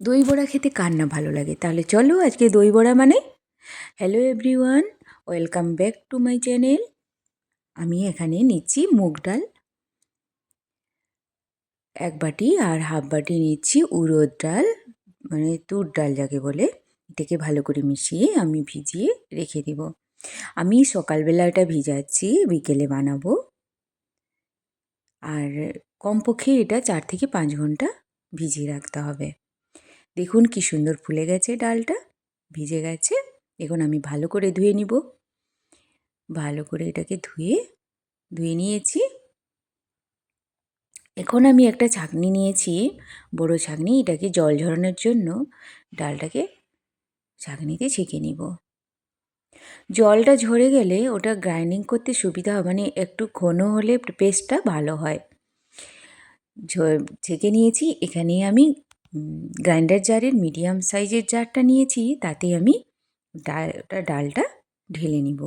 দই বড়া খেতে কার না ভালো লাগে? তাহলে চলো আজকে দই বড়া মানে? Hello everyone welcome back to my channel আমি এখানে নিচ্ছি মুগ ডাল। এক বাটি আর হাফ বাটি নিচ্ছি উড়দ ডাল মানে তুর ডাল যাকে বলে। এটাকে ভালো করে মিশিয়ে আমি ভিজিয়ে রেখে দেব। আমি সকালবেলা এটা ভিজাচ্ছি, বিকেলে বানাবো। আর কমপক্ষে এটা চার থেকে পাঁচ ঘণ্টা ভিজিয়ে রাখতে হবে। দেখুন কি সুন্দর ফুলে গেছে ডালটা। ভিজে গেছে। এখন আমি ভালো করে ধুয়ে নিব। ভালো করে এটাকে ধুয়ে ধুয়ে নিয়েছি। এখন আমি একটা ছাঁকনি নিয়েছি, বড় ছাঁকনি, এটাকে জল ঝরানোর জন্য ডালটাকে ছাঁকনিতে ছেঁকে নিব। জলটা ঝরে গেলে ওটা গ্রাইন্ডিং করতে সুবিধা হয় মানে একটু ঘন হলে পেস্টটা ভালো হয়। ছেঁকে নিয়েছি এখানে আমি গ্রাইন্ডার জারের মিডিয়াম সাইজের জারটা নিয়েছি, তাতে আমি ডালটা ডালটা ঢেলে নিব।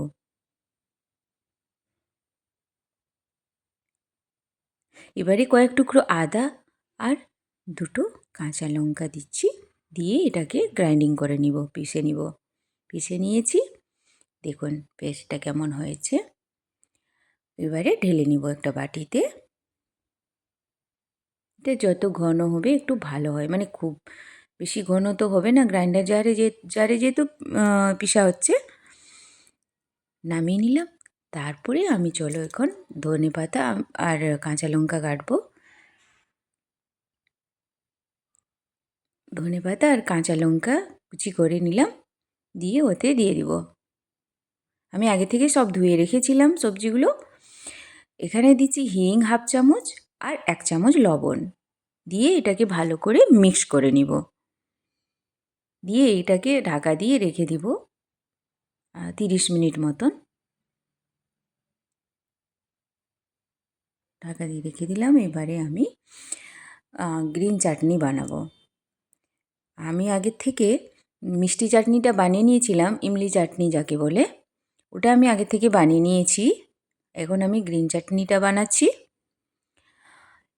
এবারে কয়েক টুকরো আদা আর দুটো কাঁচা লঙ্কা দিচ্ছি, দিয়ে এটাকে গ্রাইন্ডিং করে নিব, পিষে নিব। পিষে নিয়েছি, দেখুন পেস্টটা কেমন হয়েছে। এবারে ঢেলে নিব একটা বাটিতে। এটা যত ঘন হবে একটু ভালো হয়। মানে খুব বেশি ঘন তো হবে না, গ্রাইন্ডার জারে যে, জারে যেহেতু পিসা হচ্ছে, নামিয়ে নিলাম। তারপরে আমি চলো এখন ধনে পাতা আর কাঁচা লঙ্কা কাটবো। ধনে পাতা আর কাঁচা লঙ্কা কুচি করে নিলাম, দিয়ে ওতে দিয়ে দিব। আমি আগে থেকে সব ধুয়ে রেখেছিলাম সবজিগুলো। এখানে দিচ্ছি হিং হাফ চামচ আর এক চামচ লবণ। দিয়ে এটাকে ভালো করে মিক্স করে নিব। দিয়ে এটাকে ঢাকা দিয়ে রেখে দিব তিরিশ মিনিট মতন। ঢাকা দিয়ে রেখে দিলাম, এবারে আমি গ্রিন চাটনি বানাবো। আমি আগের থেকে মিষ্টি চাটনিটা বানিয়ে নিয়েছিলাম, ইমলি চাটনি যাকে বলে। ওটা আমি আগে থেকে বানিয়ে নিয়েছি। এখন আমি গ্রিন চাটনিটা বানাচ্ছি।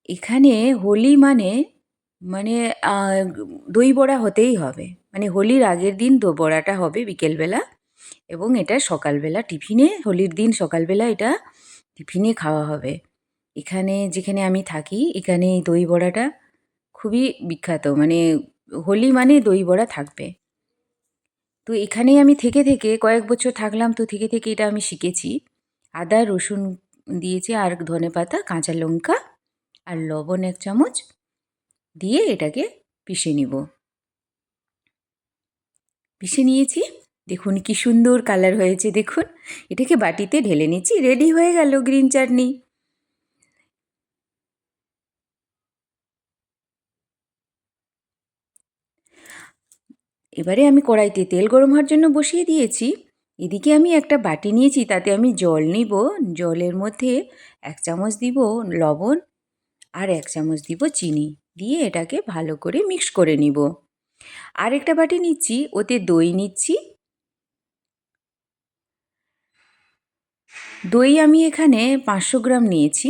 এখানে হোলি মানে মানে দই বড়া হতেই হবে। মানে হোলির আগের দিন দো বড়াটা হবে বিকেলবেলা এবং এটা সকালবেলা টিফিনে, হোলির দিন সকালবেলা এটা টিফিনে খাওয়া হবে। এখানে, যেখানে আমি থাকি, এখানে এই দই বড়াটা খুবই বিখ্যাত। মানে হোলি মানে দই বড়া থাকবে। তো এখানেই আমি থেকে থেকে কয়েক বছর থাকলাম, তো থেকে থেকে এটা আমি শিখেছি। আদা, রসুন দিয়েছি আর ধনে পাতা কাঁচা লঙ্কা আর লবণ এক চামচ দিয়ে এটাকে পিষে নিব। পিষে নিয়েছি। দেখুন কি সুন্দর কালার হয়েছে, দেখুন। এটাকে বাটিতে ঢেলে নিচ্ছি, রেডি হয়ে গেল গ্রিন চাটনি। এবারে আমি কড়াইতে তেল গরম হওয়ার জন্য বসিয়ে দিয়েছি। এদিকে আমি একটা বাটি নিয়েছি, তাতে আমি জল নিব। জলের মধ্যে এক চামচ দিব লবণ আর এক চামচ দিব চিনি দিয়ে এটাকে ভালো করে মিক্স করে নিব। আর একটা বাটি নিচ্ছি, ওতে দই নিচ্ছি। দই আমি এখানে পাঁচশো গ্রাম নিয়েছি।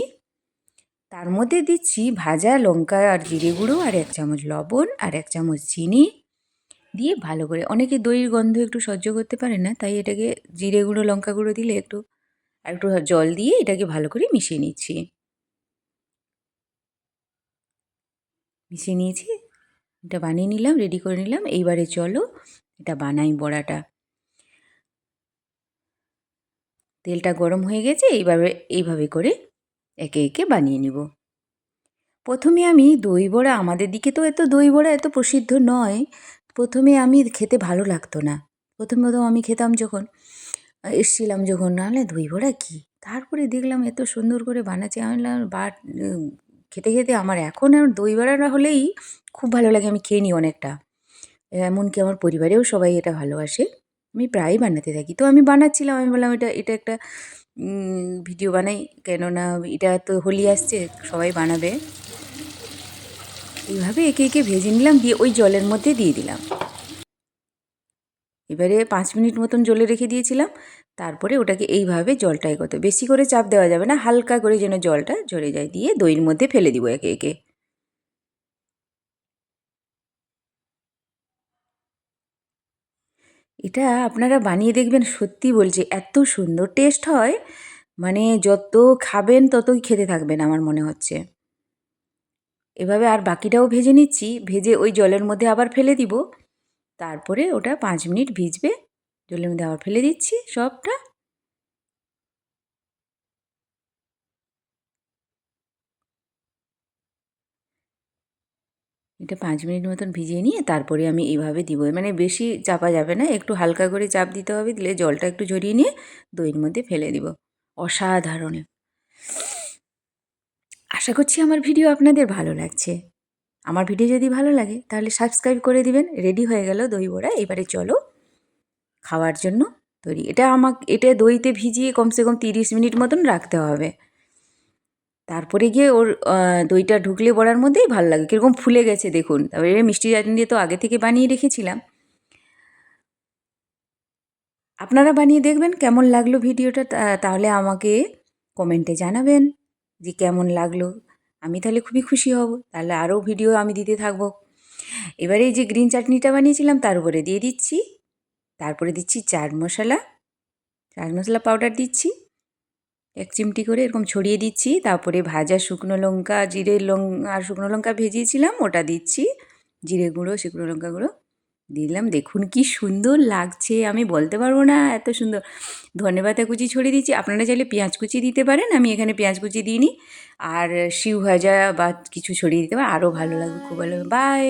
তার মধ্যে দিচ্ছি ভাজা লঙ্কা আর জিরে গুঁড়ো আর এক চামচ লবণ আর এক চামচ চিনি। দিয়ে ভালো করে, অনেকে দইয়ের গন্ধ একটু সহ্য করতে পারে না, তাই এটাকে জিরে গুঁড়ো, লঙ্কা গুঁড়ো দিলে একটু আর একটু জল দিয়ে এটাকে ভালো করে মিশিয়ে নিচ্ছি। মিশিয়ে নিয়েছি, এটা বানিয়ে নিলাম রেডি করে নিলাম। এইবারে চলো, এটা বানাই বড়াটা। তেলটা গরম হয়ে গেছে, এইভাবে এইভাবে করে একে একে বানিয়ে নিব। প্রথমে আমি দই বড়া, আমাদের দিকে তো এত দই বড়া এত প্রসিদ্ধ নয়, প্রথমে আমি খেতে ভালো লাগতো না। প্রথম প্রথম আমি খেতাম যখন, এসছিলাম যখন, নাহলে দই বড়া কী? তারপরে দেখলাম এত সুন্দর করে বানাচ্ছে, আমি বাট খেতে খেতে আমার এখন আর দই বড়াটা হলেই খুব ভালো লাগে, আমি খেয়ে নিই অনেকটা। এমনকি আমার পরিবারেও সবাই এটা ভালোবাসে। আমি প্রায়ই বানাতে থাকি। তো আমি বানাচ্ছিলাম, আমি বললাম এটা এটা একটা ভিডিও বানাই, কেননা এটা তো হোলি আসছে, সবাই বানাবে। এইভাবে একে একে ভেজে নিলাম, দিয়ে ওই জলের মধ্যে দিয়ে দিলাম। এবারে পাঁচ মিনিট মতন জলে রেখে দিয়েছিলাম। তারপরে ওটাকে এইভাবে জলটাই করতে বেশি করে চাপ দেওয়া যাবে না, হালকা করে যেন জলটা ঝরে যায়, দিয়ে দইয়ের মধ্যে ফেলে দিব একে একে। এটা আপনারা বানিয়ে দেখবেন, সত্যি বলছি, এত সুন্দর টেস্ট হয় মানে যত খাবেন ততই খেতে থাকবেন আমার মনে হচ্ছে। এভাবে আর বাকিটাও ভেজে নিচ্ছি, ভেজে ওই জলের মধ্যে আবার ফেলে দিব, তারপরে ওটা পাঁচ মিনিট ভিজবে জলের মধ্যে আবার ফেলে দিচ্ছি সবটা। এটা পাঁচ মিনিট মতন ভিজিয়ে নিয়ে তারপরে আমি এইভাবে দিব। মানে বেশি চাপা যাবে না, একটু হালকা করে চাপ দিতে হবে, দিলে জলটা একটু ঝরিয়ে নিয়ে দইয়ের মধ্যে ফেলে দিব। অসাধারণ। আশা করছি আমার ভিডিও আপনাদের ভালো লাগছে। আমার ভিডিও যদি ভালো লাগে তাহলে সাবস্ক্রাইব করে দিবেন, রেডি হয়ে গেল দই বড়া। এবারে চলো খাওয়ার জন্য তৈরি। এটা আমাকে, এটা দইতে ভিজিয়ে কমসে কম তিরিশ মিনিট মতন রাখতে হবে। তারপরে গিয়ে ওর দইটা ঢুকলে বড়ার মধ্যেই ভালো লাগে। কীরকম ফুলে গেছে দেখুন। তারপরে মিষ্টি চাটনি দিয়ে তো আগে থেকে বানিয়ে রেখেছিলাম। আপনারা বানিয়ে দেখবেন কেমন লাগল ভিডিওটা তাহলে আমাকে কমেন্টে জানাবেন যে কেমন লাগল। আমি তাহলে খুবই খুশি হব। তাহলে আরও ভিডিও আমি দিতে থাকব। এবারে যে গ্রিন চাটনিটা বানিয়েছিলাম তার উপরে দিয়ে দিচ্ছি। তারপরে দিচ্ছি চাট মশলা। চাট মশলা পাউডার দিচ্ছি। এক চিমটি করে এরকম ছড়িয়ে দিচ্ছি। তারপরে ভাজা শুকনো লঙ্কা, জিরে লং, আর শুকনো লঙ্কা ভেজিয়েছিলাম, ওটা দিচ্ছি। জিরে গুঁড়ো, শুকনো লঙ্কা গুঁড়ো দিলাম। দেখুন কি সুন্দর লাগছে, আমি বলতে পারব না এত সুন্দর। ধনেপাতা কুচি ছড়িয়ে দিচ্ছি। আপনারা চাইলে পেঁয়াজ কুচি দিতে পারেন, আমি এখানে পেঁয়াজ কুচি দিইনি। আর শিউ ভাজা বা কিছু ছড়িয়ে দিতে পারেন, আরও ভালো লাগবে, খুব ভালো বাই